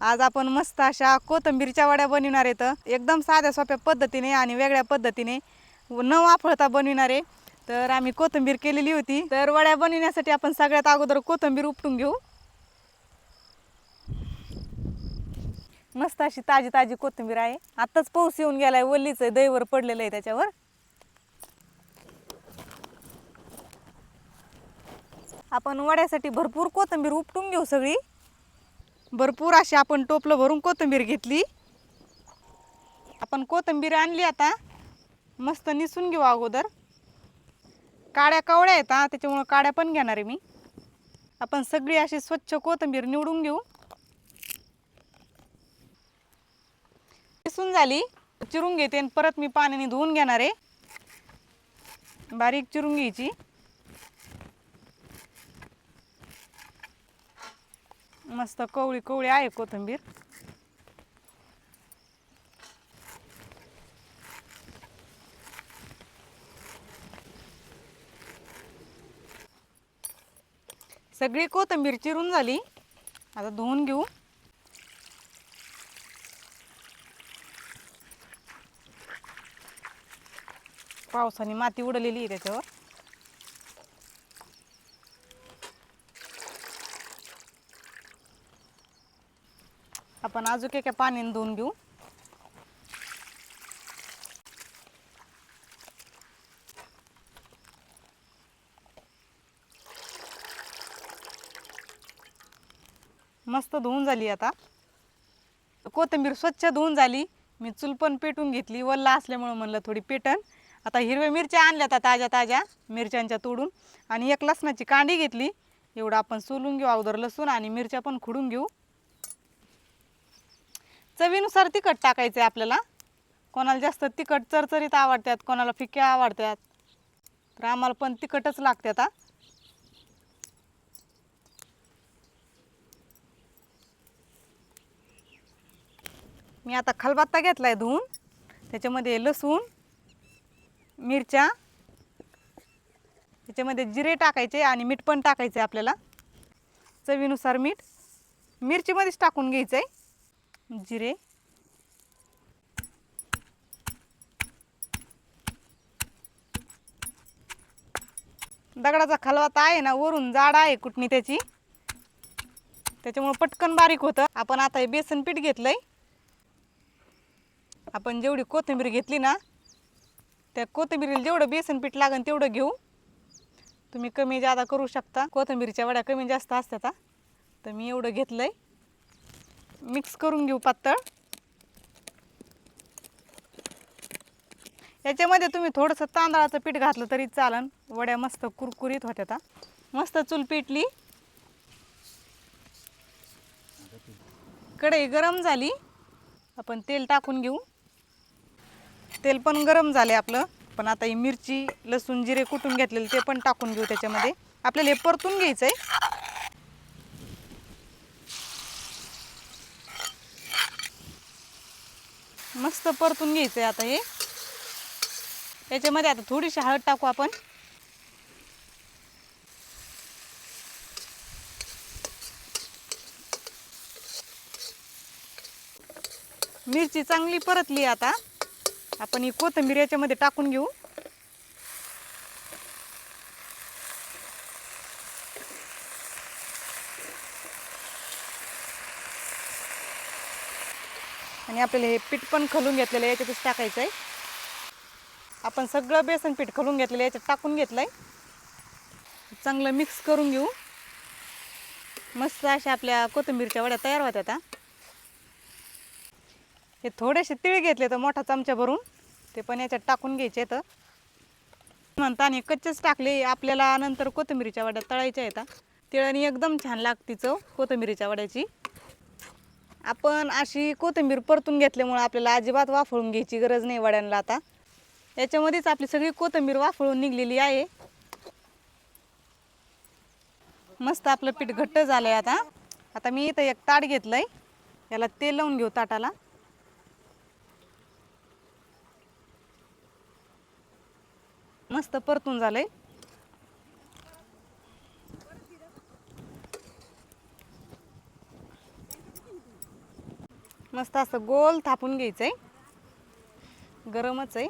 आज आपण मस्त अशा कोथिंबीरच्या वड्या बनविणार आहेत. एकदम साध्या सोप्या पद्धतीने आणि वेगळ्या पद्धतीने न वाफळता बनविणार आहे. तर आम्ही कोथिंबीर केलेली होती. तर वड्या बनविण्यासाठी आपण सगळ्यात अगोदर कोथिंबीर उपटून घेऊ. मस्त अशी ताजी ताजी कोथिंबीर आहे. आत्ताच पाऊस येऊन गेलाय वल्लीच आहे दहीवर पडलेलं आहे त्याच्यावर. आपण वड्यासाठी भरपूर कोथिंबीर उपटून घेऊ सगळी. भरपूर अशी आपण टोपलं भरून कोथिंबीर घेतली. आपण कोथिंबीर आणली आता. मस्त निसून घेऊ अगोदर. काड्या कवड्या आहेत हा त्याच्यामुळं काड्या पण घेणार आहे मी. आपण सगळी अशी स्वच्छ कोथिंबीर निवडून घेऊ. निसून झाली. चिरून घेते आणि परत मी पाण्याने धुवून घेणार आहे. बारीक चिरून घ्यायची. मस्त कवळी कवळी आहे कोथिंबीर. सगळी कोथिंबीर चिरून झाली. आता धुवून घेऊ. पावसाने माती उडलेली आहे त्याच्यावर. आपण अजून एका पाण्याने धुवून घेऊ. मस्त धुवून झाली आता. कोथिंबीर स्वच्छ धुवून झाली. मी चूल पण पेटून घेतली. वल्ला असल्यामुळं म्हणलं थोडी पेटन. आता हिरव्या मिरच्या आणल्या आता ताज्या ताज्या मिरच्यांच्या तोडून. आणि एक लसणाची कांडी घेतली. एवढं आपण सोलून घेऊ अगोदर लसूण आणि मिरच्या पण खुडून घेऊ. चवीनुसार तिखट टाकायचं आहे आपल्याला. कोणाला जास्त तिखट चरचरीत आवडतात कोणाला फिक्या आवडतात. तर आम्हाला पण तिखटच लागते आता. मी आता खलबत्ता घेतला आहे धुवून. त्याच्यामध्ये लसूण मिरच्या त्याच्यामध्ये जिरे टाकायचे आणि मीठ पण टाकायचे आपल्याला. चवीनुसार मीठ मिरचीमध्येच टाकून घ्यायचं आहे जिरे. दगडाचा खलवाता आहे ना वरून जाड आहे कुटणी त्याची. त्याच्यामुळं पटकन बारीक होतं. आपण आता हे बेसन पीठ घेतलंय. आपण जेवढी कोथिंबीर घेतली ना त्या कोथिंबीरीला जेवढं बेसन पीठ लागेल तेवढं घेऊ. तुम्ही कमी जादा करू शकता. कोथिंबीरच्या वड्या कमी जास्त असतात तर मी एवढं घेतलंय. मिक्स करून घेऊ पातळ. याच्यामध्ये तुम्ही थोडंसं तांदळाचं पीठ घातलं तरी चालन. वड्या मस्त कुरकुरीत होत्या आता मस्त चूल पेटली. कढई गरम झाली. आपण तेल टाकून घेऊ. तेल पण गरम झाले आपलं. पण आता ही मिरची लसूण जिरे कुटून घेतलेले ते पण टाकून घेऊ त्याच्यामध्ये. आपल्याला हे परतून घ्यायचं आहे मस्त परतून घ्यायचं आहे आता हे. याच्यामध्ये आता थोडीशी हळद टाकू आपण. मिरची चांगली परतली आता. आपण ही कोथिंबीर याच्यामध्ये टाकून घेऊ. आणि आपल्याला हे पीठ पण खलून घेतलेलं आहे याच्यातच टाकायचं आहे. आपण सगळं बेसन पीठ खलून घेतलेलं आहे याच्यात टाकून घेतलं आहे चांगलं मिक्स करून घेऊ. मस्त अशा आपल्या कोथिंबीरच्या वड्या तयार होत्या आता. हे थोडेसे तिळ घेतले तर मोठा चमचा भरून ते पण याच्यात टाकून घ्यायचे तर म्हणता आणि कच्चेच टाकले आपल्याला नंतर कोथिंबीरीच्या वड्या तळायच्या येतात तिळाने एकदम छान लागते चव कोथिंबीरीच्या वड्याची. आपण अशी कोथिंबीर परतून घेतल्यामुळं आपल्याला अजिबात वाफळून घ्यायची गरज नाही वड्यांना आता. याच्यामध्येच आपली सगळी कोथिंबीर वाफळून निघलेली आहे. मस्त आपलं पीठ घट्ट झालं आहे आता. आता मी इथं एक ताट घेतलंय. याला तेल लावून घेऊ ताटाला. मस्त परतून झालंय. मस्त असं गोल थापून घ्यायचं आहे गरमच आहे.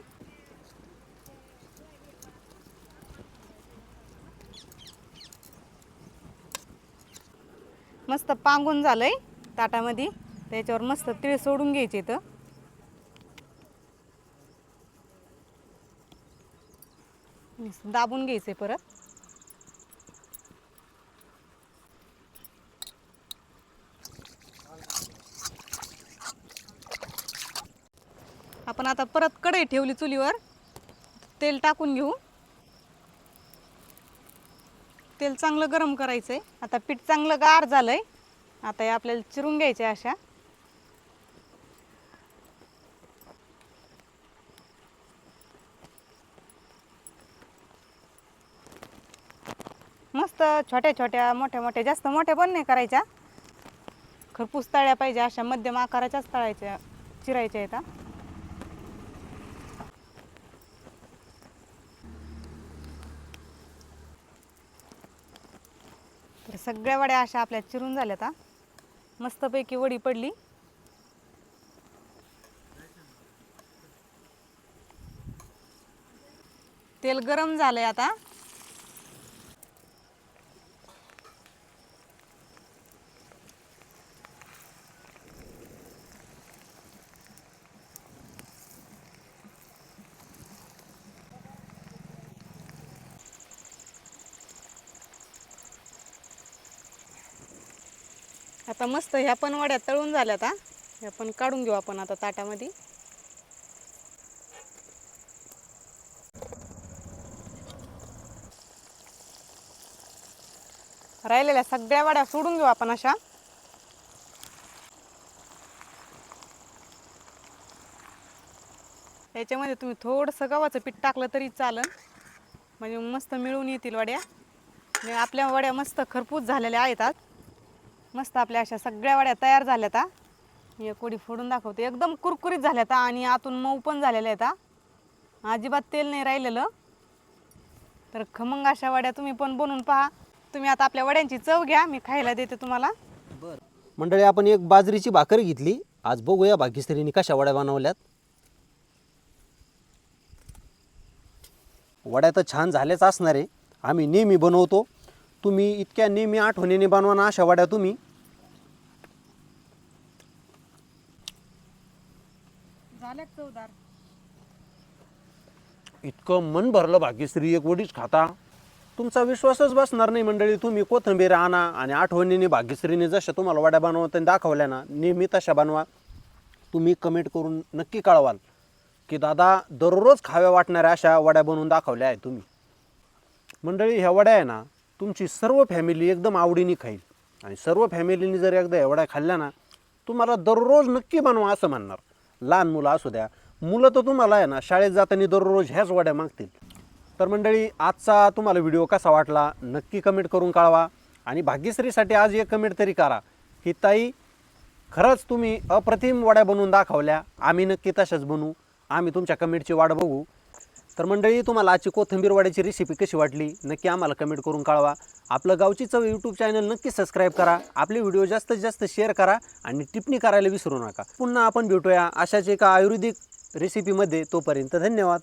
मस्त पांगून झालंय ताटामध्ये. त्याच्यावर मस्त तीळ सोडून घ्यायचे तर दाबून दाबून आहे परत. आपण आता परत कढई ठेवली चुलीवर. तेल टाकून घेऊ. तेल चांगलं गरम करायचं आहे आता पीठ चांगलं गार झालंय. आता हे आपल्याला चिरून घ्यायचे अशा. मस्त छोट्या छोट्या मोठ्या मोठ्या जास्त मोठ्या पण नाही करायच्या. खरपूस तळ्या पाहिजे अशा मध्यम आकाराच्याच तळायच्या चिरायच्या आहेत तर सगळ्या वड्या अशा आपल्या चिरून झाल्यात हा. मस्तपैकी वडी पडली. तेल गरम झालंय आता. आता मस्त ह्या पण वड्या तळून झाल्यात हा. ह्या पण काढून घेऊ आपण आता ताटामध्ये. राहिलेल्या सगळ्या वड्या सोडून घेऊ आपण अशा. याच्यामध्ये तुम्ही थोडंसं गव्हाचं पीठ टाकलं तरी चालन. म्हणजे मस्त मिळून येतील वड्या. म्हणजे आपल्या वड्या मस्त खरपूस झालेल्या आहेत आज. मस्त आपल्या अशा सगळ्या वड्या तयार झाल्यात हा. मी एक वडी फोडून दाखवते. एकदम कुरकुरीत झाल्यात हा आणि आतून मऊ पण झालेल्या आहेत आता अजिबात तेल नाही राहिलेलं. तर खमंग अशा वड्या तुम्ही पण बनवून पहा. तुम्ही आता आपल्या वड्यांची चव घ्या मी खायला देते तुम्हाला. मंडळी आपण एक बाजरीची भाकर घेतली. आज बघूया भाग्यश्रीने कशा वड्या बनवल्यात. वड्या तर छान झाल्याच असणार आहे. आम्ही नेहमी बनवतो. तुम्ही इतक्या नेहमी आठवणीने बनवा ना अशा वड्या तुम्ही. चवदार. इतकं मन भरलं भाग्यश्री एक वडीच खाता. तुमचा विश्वासच बसणार नाही मंडळी तुम्ही कोथिंबीर आणा आणि आठवणीने भाग्यश्रीने जशा तुम्हाला वड्या बनवता दाखवल्या ना नेहमी तशा बनवा. तुम्ही कमेंट करून नक्की कळवाल की दादा दररोज खाव्या वाटणाऱ्या अशा वड्या बनवून दाखवल्या आहेत तुम्ही. मंडळी ह्या वड्या आहे ना तुमची सर्व फॅमिली एकदम आवडीने खाईल. आणि सर्व फॅमिलीने जर एकदा ह्या वड्या खाल्ल्या ना तुम्हाला दररोज नक्की बनवा असं म्हणणार. लहान मुलं असू द्या. मुलं तर तुम्हाला आहे ना शाळेत जाताना दररोज ह्याच वड्या मागतील. तर मंडळी आजचा तुम्हाला व्हिडिओ कसा वाटला नक्की कमेंट करून कळवा. आणि भाग्यश्रीसाठी आज एक कमेंट तरी करा की ताई खरंच तुम्ही अप्रतिम वड्या बनवून दाखवल्या. आम्ही नक्की तशाच बनवू. आम्ही तुमच्या कमेंटची वाट बघू. तर मंडळी तुम्हाला आजची कोथंबीरवाड्याची रेसिपी कशी वाटली? नक्की आम्हाला कमेंट करून कळवा. आपलं गावची चव यूट्यूब चॅनल नक्की सबस्क्राईब करा. आपले व्हिडिओ जास्तीत जास्त शेअर करा आणि टिप्पणी करायला विसरू नका. पुन्हा आपण भेटूया अशाच एका आयुर्वेदिक रेसिपीमध्ये तोपर्यंत धन्यवाद.